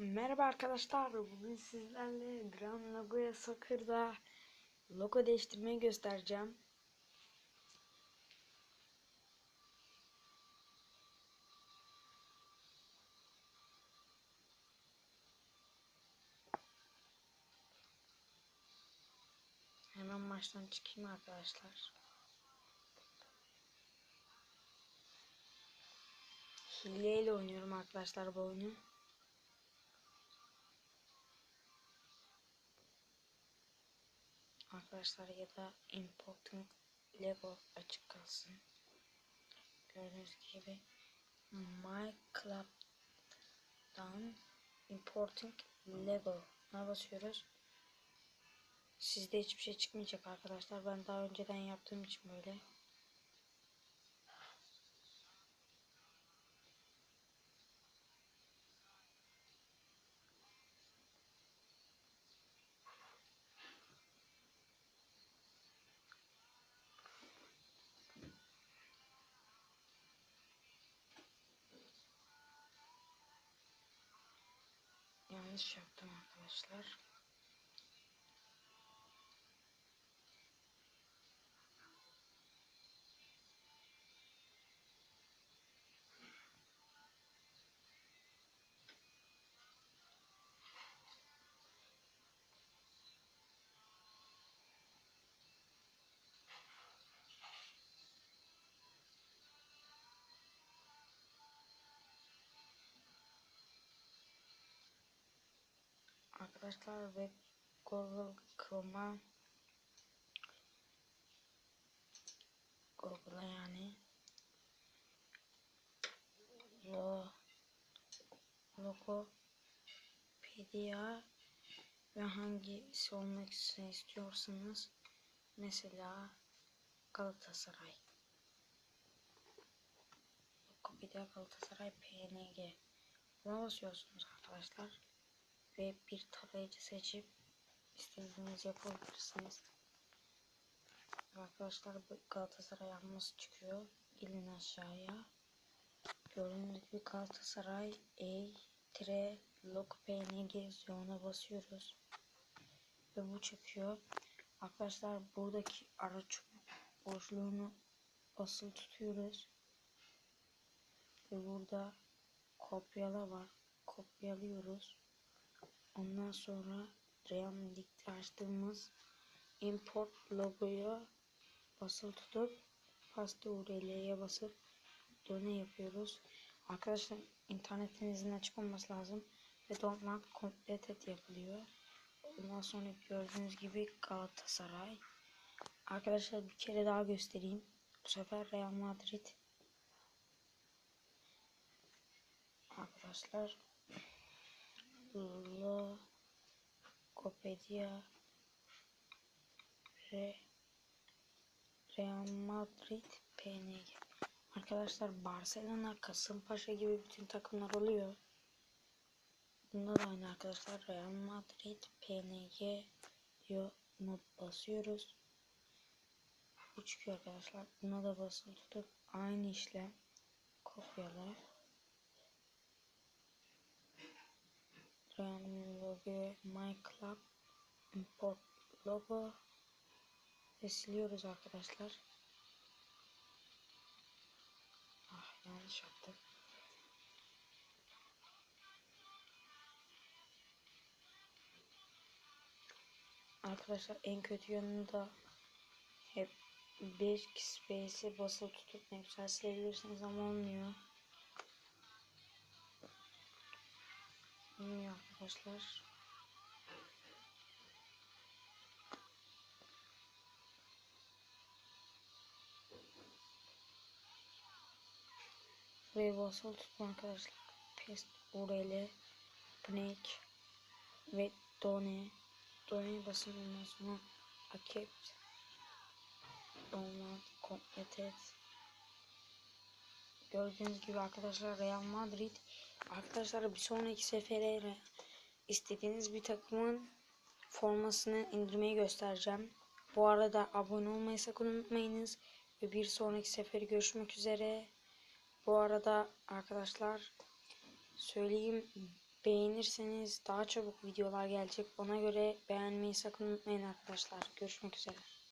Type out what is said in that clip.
Merhaba arkadaşlar. Bugün sizlerle Grand Logo'ya Soccer'da logo değiştirmeyi göstereceğim. Hemen maçtan çıkayım arkadaşlar. Hileyle oynuyorum arkadaşlar bu oyunu. Arkadaşlar ya da important Lego açık kalsın. Gördüğünüz gibi My Club'dan importing Lego ne basıyoruz. Sizde hiçbir şey çıkmayacak arkadaşlar. Ben daha önceden yaptığım için böyle. Yanlış yaptım arkadaşlar. Arkadaşlar ve Google Chrome'a Google'a yani. Lo, logo PDA ve hangisi olmak istiyorsanız mesela Galatasaray. Logopedia Galatasaray PNG buna basıyorsunuz arkadaşlar ve bir tarayıcı seçip istediğiniz yapabilirsiniz. Arkadaşlar Galatasaray yapması çıkıyor. Gelin aşağıya. Gördüğünüz gibi Galatasaray E tire log png ona basıyoruz. Ve bu çıkıyor. Arkadaşlar buradaki araç boşluğunu basılı tutuyoruz. Ve burada kopyala var. Kopyalıyoruz. Ondan sonra Real Madrid'de açtığımız import logoya basılı tutup pasta URL'ye basıp done yapıyoruz. Arkadaşlar internetinizin açık olması lazım ve don't want completed yapılıyor. Ondan sonra gördüğünüz gibi Galatasaray. Arkadaşlar bir kere daha göstereyim. Bu sefer Real Madrid. Arkadaşlar Logopedia Re Real Madrid PNG Arkadaşlar Barcelona, Kasımpaşa gibi bütün takımlar oluyor. Bunda da aynı arkadaşlar Real Madrid PNG diyor. Bunu basıyoruz. Bu çıkıyor arkadaşlar. Buna da basılı tutup aynı işlem kopyala. Logo my club import logo ve siliyoruz arkadaşlar. Ah yanlış yaptım. Arkadaşlar en kötü yanı da hep bir space'i basılı tutup ne güzel silebilirsiniz ama olmuyor. Olmuyor arkadaşlar. Buraya basılı tutun arkadaşlar. Pest URL Pnek ve Done Done'ye basın ondan sonra Accept Download Completed Gördüğünüz gibi arkadaşlar Real Madrid Arkadaşlar bir sonraki sefere istediğiniz bir takımın formasını indirmeyi göstereceğim. Bu arada abone olmayı sakın unutmayınız. Ve bir sonraki seferi görüşmek üzere. Bu arada arkadaşlar söyleyeyim beğenirseniz daha çabuk videolar gelecek. Ona göre beğenmeyi sakın unutmayın arkadaşlar. Görüşmek üzere.